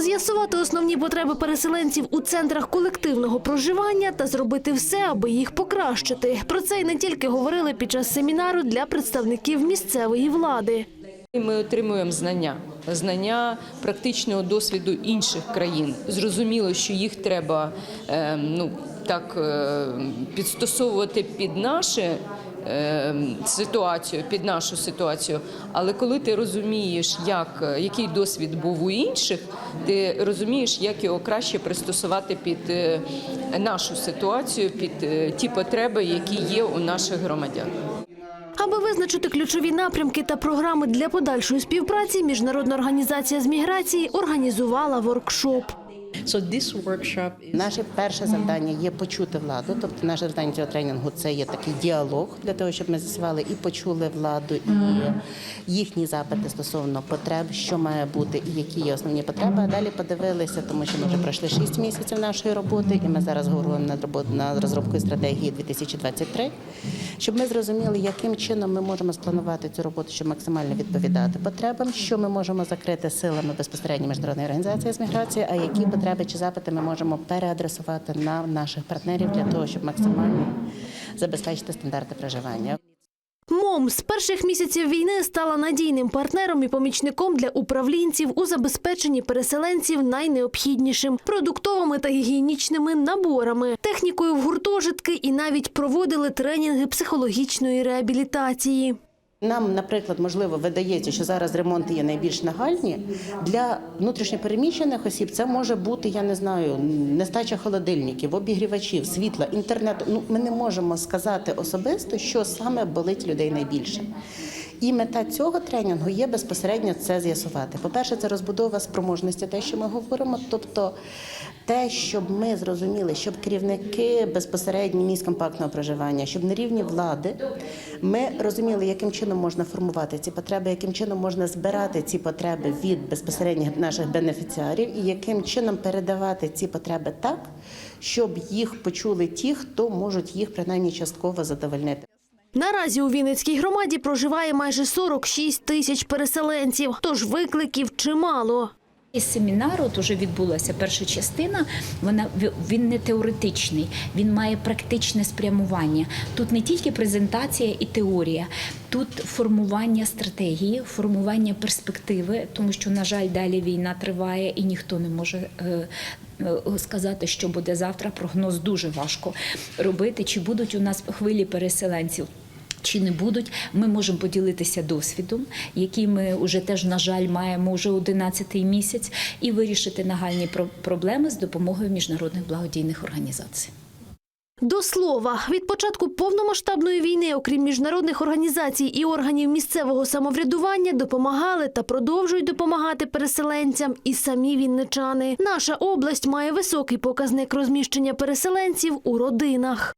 З'ясувати основні потреби переселенців у центрах колективного проживання та зробити все, аби їх покращити. Про це й не тільки говорили під час семінару для представників місцевої влади. Ми отримуємо знання, знання практичного досвіду інших країн. Зрозуміло, що їх треба е, ну, так е, підстосовувати під наше. Е, Ситуацію під нашу ситуацію, але коли ти розумієш, як який досвід був у інших, ти розумієш, як його краще пристосувати під е, нашу ситуацію, під е, ті потреби, які є у наших громадян. Аби визначити ключові напрямки та програми для подальшої співпраці, міжнародна організація з міграції організувала воркшоп. Наше перше завдання є почути владу. Тобто, наше завдання цього тренінгу це є такий діалог для того, щоб ми з'ясували і почули владу, і їхні запити стосовно потреб, що має бути, і які є основні потреби. А далі подивилися, тому що ми вже пройшли 6 місяців нашої роботи, і ми зараз говоримо над над розробкою стратегії 2023, щоб ми зрозуміли, яким чином ми можемо спланувати цю роботу, щоб максимально відповідати потребам, що ми можемо закрити силами безпосередньо міжнародної організації з міграції, а які потреби чи запити ми можемо переадресувати на наших партнерів для того, щоб максимально забезпечити стандарти проживання. МОМ з перших місяців війни стала надійним партнером і помічником для управлінців у забезпеченні переселенців найнеобхіднішим продуктовими та гігієнічними наборами, технікою в гуртожитки і навіть проводили тренінги психологічної реабілітації. Нам, наприклад, можливо, видається, що зараз ремонти є найбільш нагальні для внутрішньопереміщених осіб. Це може бути, я не знаю, нестача холодильників, обігрівачів, світла, інтернету. Ну, ми не можемо сказати особисто, що саме болить людей найбільше. І мета цього тренінгу є безпосередньо це з'ясувати. По-перше, це розбудова спроможності, те, що ми говоримо, тобто те, щоб ми зрозуміли, щоб керівники безпосередньо місць компактного проживання, щоб на рівні влади ми розуміли, яким чином можна формувати ці потреби, яким чином можна збирати ці потреби від безпосередніх наших бенефіціарів, і яким чином передавати ці потреби так, щоб їх почули ті, хто можуть їх принаймні частково задовольнити. Наразі у Вінницькій громаді проживає майже 46 тисяч переселенців, тож викликів чимало. Із семінару от уже відбулася перша частина. Вона він не теоретичний, він має практичне спрямування. Тут не тільки презентація і теорія, тут формування стратегії, формування перспективи, тому що, на жаль, далі війна триває і ніхто не може. е, е, Сказати, що буде завтра, прогноз дуже важко робити. Чи будуть у нас хвилі переселенців? Чи не будуть, ми можемо поділитися досвідом, який ми вже теж, на жаль, маємо вже 11-й місяць, і вирішити нагальні проблеми з допомогою міжнародних благодійних організацій. До слова, від початку повномасштабної війни, окрім міжнародних організацій і органів місцевого самоврядування, допомагали та продовжують допомагати переселенцям і самі вінничани. Наша область має високий показник розміщення переселенців у родинах.